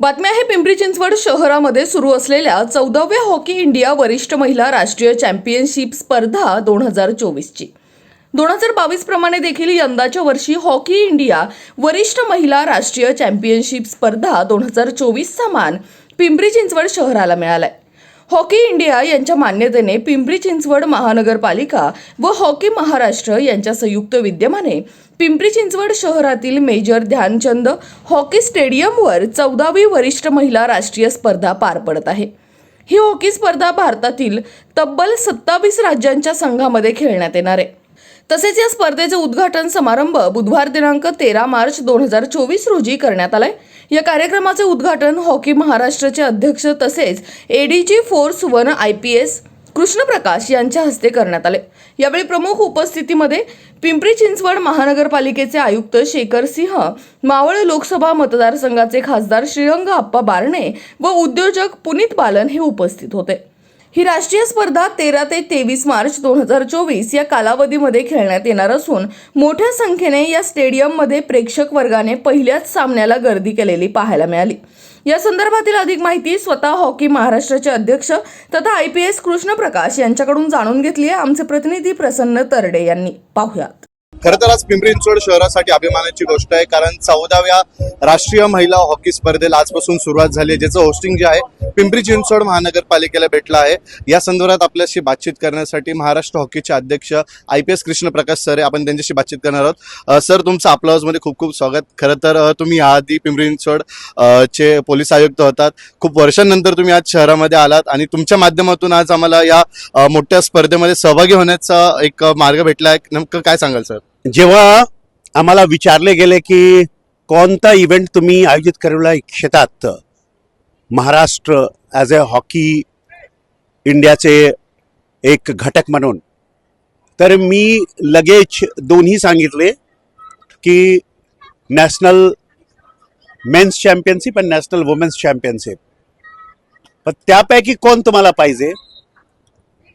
बातमी आहे पिंपरी चिंचवड शहरामध्ये सुरू असलेल्या चौदाव्या हॉकी इंडिया वरिष्ठ महिला राष्ट्रीय चॅम्पियनशिप स्पर्धा दोन हजार चोवीसची. दोन हजार बावीस प्रमाणे देखील यंदाच्या वर्षी हॉकी इंडिया वरिष्ठ महिला राष्ट्रीय चॅम्पियनशिप स्पर्धा दोन हजार चोवीसचा मान पिंपरी चिंचवड शहराला मिळालाय. हॉकी इंडिया यांच्या मान्यतेने पिंपरी चिंचवड महानगरपालिका व हॉकी महाराष्ट्र यांच्या संयुक्त विद्यमाने पिंपरी चिंचवड शहरातील मेजर ध्यानचंद हॉकी स्टेडियमवर चौदावी वरिष्ठ महिला राष्ट्रीय स्पर्धा पार पडत आहे. ही हॉकी स्पर्धा भारतातील तब्बल सत्तावीस राज्यांच्या संघामध्ये खेळण्यात येणार आहे. तसेच या स्पर्धेचे उद्घाटन समारंभ बुधवार दिनांक तेरा मार्च दोन हजार चोवीस रोजी करण्यात आलाय. या कार्यक्रमाचे उद्घाटन हॉकी महाराष्ट्राचे अध्यक्ष तसेच ADG force one I P S Krishnaprakash यांच्या हस्ते करण्यात आले. यावेळी प्रमुख उपस्थितीमध्ये पिंपरी चिंचवड महानगरपालिकेचे आयुक्त शेखर सिंह मावळ लोकसभा मतदारसंघाचे खासदार श्रीरंग आप्पा बारणे व उद्योजक पुनीत बालन हे उपस्थित होते. ही राष्ट्रीय स्पर्धा तेरा ते तेवीस मार्च दोन हजार चोवीस या कालावधीमध्ये खेळण्यात येणार असून मोठ्या संख्येने या स्टेडियममध्ये प्रेक्षक वर्गाने पहिल्याच सामन्याला गर्दी केलेली पाहायला मिळाली. या संदर्भातील अधिक माहिती स्वतः हॉकी महाराष्ट्राचे अध्यक्ष तथा आय पी एस कृष्णप्रकाश यांच्याकडून जाणून घेतली आहे. आमचे प्रतिनिधी प्रसन्न तरडे यांनी पाहुयात. खरं तर आज पिंपरी चिंचवड शहरासाठी अभिमानाची गोष्ट आहे कारण चौदाव्या राष्ट्रीय महिला हॉकी स्पर्धेला आजपासून सुरुवात झाली आहे ज्याचं होस्टिंग जे आहे पिंपरी चिंचवड महानगरपालिकेला भेटलं आहे. या संदर्भात आपल्याशी बातचीत करण्यासाठी महाराष्ट्र हॉकीचे अध्यक्ष I P S Krishnaprakash sir आहे. आपण त्यांच्याशी बातचीत करणार आहोत. सर तुमचं आपल्यामध्ये खूप खूप स्वागत. खरं तर तुम्ही याआधी पिंपरी चिंचवड चे पोलीस आयुक्त होतात. खूप वर्षांनंतर तुम्ही आज शहरामध्ये आलात आणि तुमच्या माध्यमातून आज आम्हाला या मोठ्या स्पर्धेमध्ये सहभागी होण्याचा एक मार्ग भेटला आहे. नेमकं काय सांगाल सर? जेव्हा आम्हाला विचारले गेले की कोणता इव्हेंट तुम्ही आयोजित करायला इच्छितात? महाराष्ट्र ॲज अ हॉकी इंडियाचे एक घटक म्हणून. तर मी लगेच दोन्ही सांगितले की नॅशनल मेन्स चॅम्पियनशिप आणि नॅशनल वुमेन्स चॅम्पियनशिप पण त्यापैकी कोण तुम्हाला पाहिजे?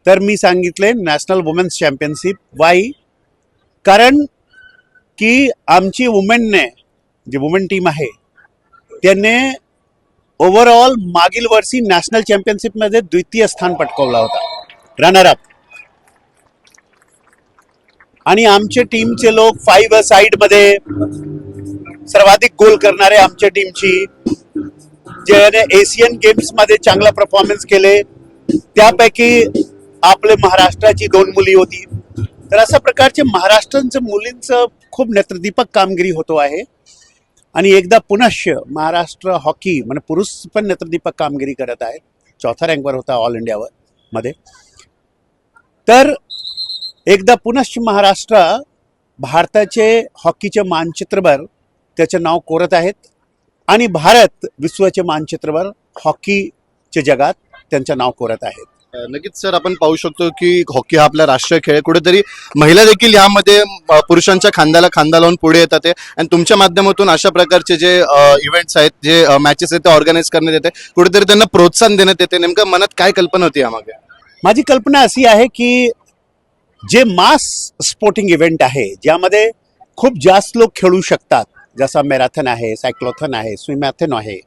तर मी सांगितले नॅशनल वुमेन्स चॅम्पियनशिप वाई कारण की आमची वुमेनने जी वुमेन टीम आहे त्याने ओव्हरऑल मागील वर्षी नॅशनल चॅम्पियनशिपमध्ये द्वितीय स्थान पटकावला होता. रनर अप आणि आमचे टीमचे लोक फाईव्ह साईडमध्ये सर्वाधिक गोल करणारे आमच्या टीमची ज्याने एशियन गेम्समध्ये चांगला परफॉर्मन्स केले. त्यापैकी आपले महाराष्ट्राची दोन मुली होती. तर अशा प्रकारचे महाराष्ट्रांचं मुलींचं खूप नेत्रदीपक कामगिरी होतो आहे. आणि एकदा पुनश्च महाराष्ट्र हॉकी म्हणजे पुरुष पण नेत्रदीपक कामगिरी करत आहे चौथा रँकवर होता ऑल इंडियावर मध्ये. तर एकदा पुनश्च महाराष्ट्र भारताचे हॉकीचे मानचित्रभर त्याचे नाव कोरत आहेत आणि भारत विश्वाचे मानचित्रभर हॉकीचे जगात त्यांचं नाव कोरत आहेत. नक्कीच सर आपण पाहू शकतो की हॉकी हा आपला राष्ट्रीय खेळ आहे. कुठेतरी महिला देखील यामध्ये पुरुषांच्या खांद्याला खांदा लावून पुढे येतात आहे. आणि तुमच्या माध्यमातून अशा प्रकारचे जे इव्हेंट्स आहेत जे मॅचेस आहेत ते ऑर्गनाईज करण्यात येते कुठेतरी त्यांना प्रोत्साहन देण्यात येते नेमकं मनात काय कल्पना होती यामागे माझी कल्पना अशी आहे की जे मास स्पोर्टिंग इव्हेंट आहे ज्यामध्ये खूप जास्त लोक खेळू शकतात जसा मॅरेथॉन आहे सायक्लोथॉन आहे स्विमॅथन आहे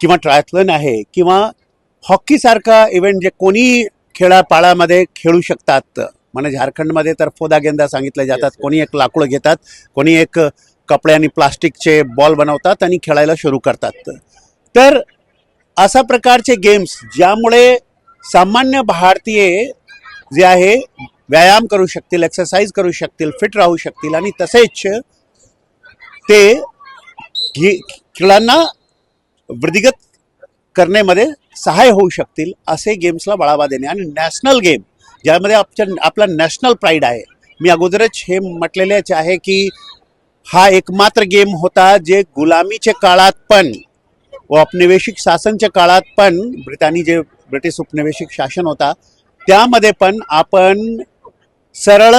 किंवा ट्रायथलन आहे किंवा हॉकीसारखा इव्हेंट जे कोणी खेळापाळामध्ये खेळू शकतात. म्हणजे झारखंडमध्ये तर फोदा गेंदा सांगितले जातात. कोणी एक लाकूड घेतात कोणी एक कपडे आणि प्लास्टिकचे बॉल बनवतात आणि खेळायला सुरू करतात. तर अशा प्रकारचे गेम्स ज्यामुळे सामान्य भारतीय जे आहे व्यायाम करू शकतील एक्सरसाइज करू शकतील फिट राहू शकतील आणि तसेच ते खेळांना वृद्धिगत करण्यामध्ये सहाय्य होऊ शकतील असे गेम्सला बाळावा देणे आणि नॅशनल गेम ज्यामध्ये आपच्या आपला नॅशनल प्राईड आहे. मी अगोदरच हे म्हटलेलेच आहे की हा एकमात्र गेम होता जे गुलामीच्या काळात पण व औपनिवेशिक शासनच्या काळात पण ब्रिटानी जे ब्रिटिश उपनिवेशिक शासन होता त्यामध्ये पण आपण सरळ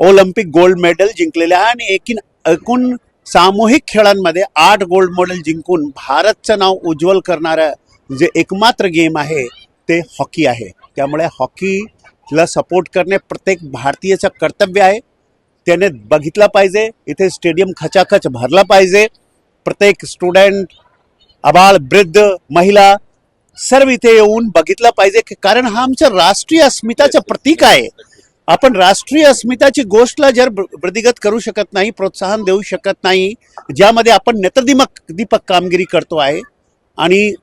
ऑलिम्पिक गोल्ड मेडल जिंकलेले आहे आणि एकीन एकूण सामूहिक खेळांमध्ये आठ गोल्ड मेडल जिंकून भारतचं नाव उज्ज्वल करणारं जे एकमात्र गेम आहे ते हॉकी आहे. त्यामुळे हॉकीला सपोर्ट करणे प्रत्येक भारतीयाचं कर्तव्य आहे. त्याने बघितलं पाहिजे इथे स्टेडियम खचाखच भरला पाहिजे. प्रत्येक स्टुडंट आबाळ वृद्ध महिला सर्व इथे येऊन बघितलं पाहिजे की- कारण हा आमच्या राष्ट्रीय अस्मिताचं प्रतीक आहे. आपण राष्ट्रीय अस्मिताची गोष्टला जर ब- वृद्धिगत करू शकत नाही प्रोत्साहन देऊ शकत नाही ज्यामध्ये आपण नेत्रदिमक दीपक कामगिरी करतो आहे आणि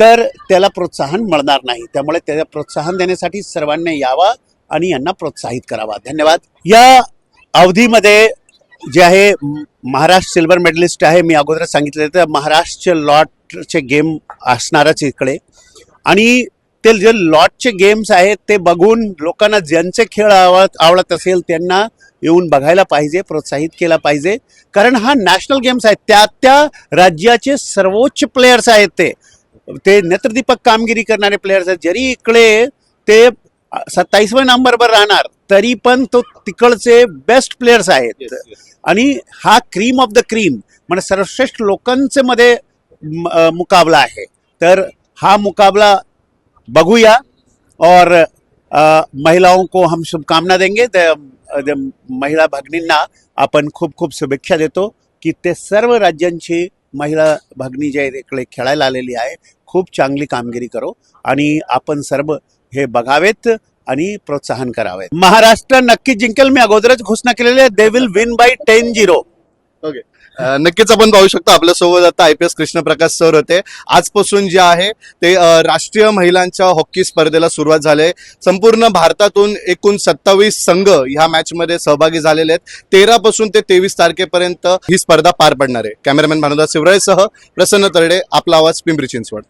तर त्याला प्रोत्साहन मिळणार नाही. त्यामुळे त्याला प्रोत्साहन देण्यासाठी सर्वांनी यावा आणि यांना प्रोत्साहित करावा. धन्यवाद. या अवधीमध्ये जे आहे महाराष्ट्र सिल्वर मेडलिस्ट आहे मी अगोदर सांगितलं तर महाराष्ट्रचे लॉटचे गेम असणारच इकडे. आणि ते जे लॉटचे गेम्स आहेत ते बघून लोकांना ज्यांचे खेळ आवडत आवडत असेल त्यांना येऊन बघायला पाहिजे प्रोत्साहित केला पाहिजे. कारण हा नॅशनल गेम्स आहेत त्या त्या राज्याचे सर्वोच्च प्लेयर्स आहेत ते. ते नेत्रदीपक कामगिरी करणारे प्लेयर्स आहेत. जरी इकडे ते सत्तावीसव्या नंबरवर राहणार तरी पण तो तिकडचे बेस्ट प्लेयर्स आहेत. आणि हा क्रीम ऑफ द क्रीम म्हणजे सर्वश्रेष्ठ लोकांचे मध्ये मुकाबला आहे. तर हा मुकाबला बघूया। और महिलाओं को हम शुभकामना देंगे। द- दे, महिला भगिनींना आपण खूप खूप शुभेच्छा देतो की ते सर्व राज्यांची महिला भगिनी जे इकडे खेळायला आलेली आहे खूप चांगली कामगिरी करो आणि आपण सर्व हे बघावेत आणि प्रोत्साहन करावेत. महाराष्ट्र नक्की जिंकेल. मी अगोदरच घोषणा केलेली आहे. They will win by ten zero okay नक्कीच आपण पाहू शकतो. आपल्यासोबत आता I P S Krishnaprakash sir होते. आजपासून जे आहे ते राष्ट्रीय महिलांच्या हॉकी स्पर्धेला सुरुवात झाली आहे. संपूर्ण भारतातून एकूण सत्तावीस संघ ह्या मॅचमध्ये सहभागी झालेले आहेत. तेरापासून ते तेवीस तारखेपर्यंत ही स्पर्धा पार पडणार आहे. कॅमेरामॅन भानुदास शिवरायसह प्रसन्न तरडे आपला आवाज पिंपरी चिंचवड.